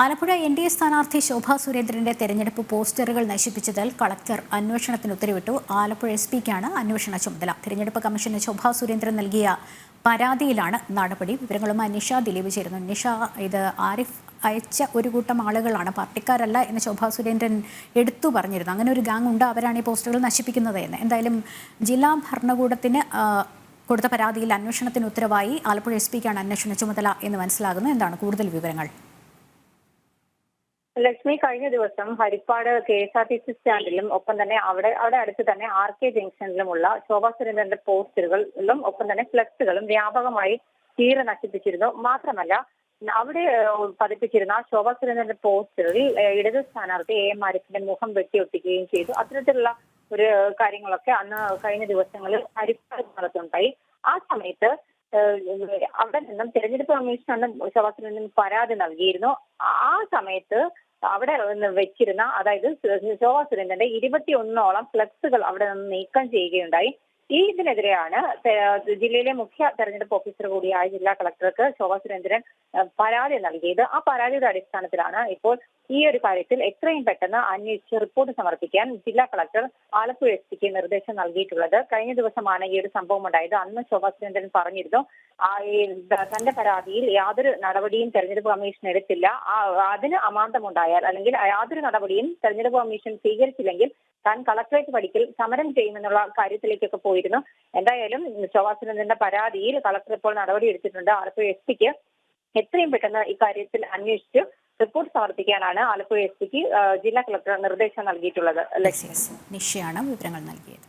Alappuzha N D A സ്ഥാനാർത്ഥി ശോഭാ സുരേന്ദ്രന്റെ തെരഞ്ഞെടുപ്പ് പോസ്റ്ററുകൾ നശിപ്പിച്ചതിൽ കളക്ടർ അന്വേഷണത്തിന് ഉത്തരവിട്ടു. ആലപ്പുഴ എസ് പിക്കാണ് അന്വേഷണ ചുമതല. തെരഞ്ഞെടുപ്പ് കമ്മീഷന് ശോഭാ സുരേന്ദ്രൻ നൽകിയ പരാതിയിലാണ് നടപടി. വിവരങ്ങളുമായി നിഷ ദിലീപ് ചേരുന്നു. നിഷ ഇത് ആരിഫ് അയച്ച ഒരു കൂട്ടം ആളുകളാണ്. പാർട്ടിക്കാരല്ല എന്ന് ശോഭാ സുരേന്ദ്രൻ എടുത്തു പറഞ്ഞിരുന്നു. അങ്ങനെ ഒരു ഗാങ് ഉണ്ട്. അവരാണ് ഈ പോസ്റ്ററുകൾ നശിപ്പിക്കുന്നത് എന്ന്. എന്തായാലും ജില്ലാ ഭരണകൂടത്തിന് കൊടുത്ത പരാതിയിൽ അന്വേഷണത്തിന് ഉത്തരവായി ആലപ്പുഴ എസ് പിക്കാണ് അന്വേഷണ ചുമതല എന്ന് മനസ്സിലാകുന്നു. എന്താണ് കൂടുതൽ വിവരങ്ങൾ? ലക്ഷ്മി കഴിഞ്ഞ ദിവസം Harippad K S R T C സ്റ്റാൻഡിലും ഒപ്പം തന്നെ അവിടെ അവിടെ അടുത്ത് തന്നെ ആർ കെ ജംഗ്ഷനിലുമുള്ള ശോഭാ സുരേന്ദ്രന്റെ പോസ്റ്ററുകളിലും ഒപ്പം തന്നെ ഫ്ലക്സുകളും വ്യാപകമായി തീരെ നശിപ്പിച്ചിരുന്നു. മാത്രമല്ല അവിടെ പതിപ്പിച്ചിരുന്ന ശോഭാ സുരേന്ദ്രന്റെ പോസ്റ്ററിൽ ഇടത് സ്ഥാനാർത്ഥി എ എം ആരിഫിന്റെ മുഖം വെട്ടിയൊട്ടിക്കുകയും ചെയ്തു. അത്തരത്തിലുള്ള ഒരു കാര്യങ്ങളൊക്കെ അന്ന് കഴിഞ്ഞ ദിവസങ്ങളിൽ ഹരിപ്പാട് ഭാഗത്തുണ്ടായി. ആ സമയത്ത് അവിടെ നിന്നും തെരഞ്ഞെടുപ്പ് കമ്മീഷനാണ് ശോഭാ സുരേന്ദ്രൻ പരാതി നൽകിയിരുന്നു. ആ സമയത്ത് അവിടെ വെച്ചിരുന്ന അതായത് ശോഭാ സുരേന്ദ്രന്റെ ഇരുപത്തി ഒന്നോളം ഫ്ലക്സുകൾ അവിടെ നിന്ന് നീക്കം ചെയ്യുകയുണ്ടായി. ഈ ഇതിനെതിരെയാണ് ജില്ലയിലെ മുഖ്യ തെരഞ്ഞെടുപ്പ് ഓഫീസർ കൂടിയായ ജില്ലാ കളക്ടർക്ക് ശോഭാ സുരേന്ദ്രൻ പരാതി നൽകിയത്. ആ പരാതിയുടെ അടിസ്ഥാനത്തിലാണ് ഇപ്പോൾ ഈ ഒരു കാര്യത്തിൽ എത്രയും പെട്ടെന്ന് അന്വേഷിച്ച് റിപ്പോർട്ട് സമർപ്പിക്കാൻ ജില്ലാ കളക്ടർ ആലപ്പുഴ എസ് പിക്ക് നിർദ്ദേശം നൽകിയിട്ടുള്ളത്. കഴിഞ്ഞ ദിവസമാണ് ഈ ഒരു സംഭവം ഉണ്ടായത്. അന്ന് ശോഭാ സുരേന്ദ്രൻ പറഞ്ഞിരുന്നു തന്റെ പരാതിയിൽ യാതൊരു നടപടിയും തെരഞ്ഞെടുപ്പ് കമ്മീഷൻ എടുത്തില്ല. അതിന് അമാന്തമുണ്ടായാൽ അല്ലെങ്കിൽ യാതൊരു നടപടിയും തെരഞ്ഞെടുപ്പ് കമ്മീഷൻ സ്വീകരിച്ചില്ലെങ്കിൽ താൻ കളക്ടറേറ്റ് പഠിക്കൽ സമരം ചെയ്യുമെന്നുള്ള കാര്യത്തിലേക്കൊക്കെ പോയിരുന്നു. എന്തായാലും ശോഭാ സുരേന്ദ്രന്റെ പരാതിയിൽ കളക്ടർ ഇപ്പോൾ നടപടി എടുത്തിട്ടുണ്ട്. ആലപ്പുഴ എസ് പിക്ക് എത്രയും പെട്ടെന്ന് ഇക്കാര്യത്തിൽ അന്വേഷിച്ച് റിപ്പോർട്ട് സമർപ്പിക്കാനാണ് ആലപ്പുഴ എസ് പിക്ക് ജില്ലാ കളക്ടർ നിർദ്ദേശം നൽകിയിട്ടുള്ളത്. ലക്ഷ്മി നിഷയാണ് വിവരങ്ങൾ നൽകിയത്.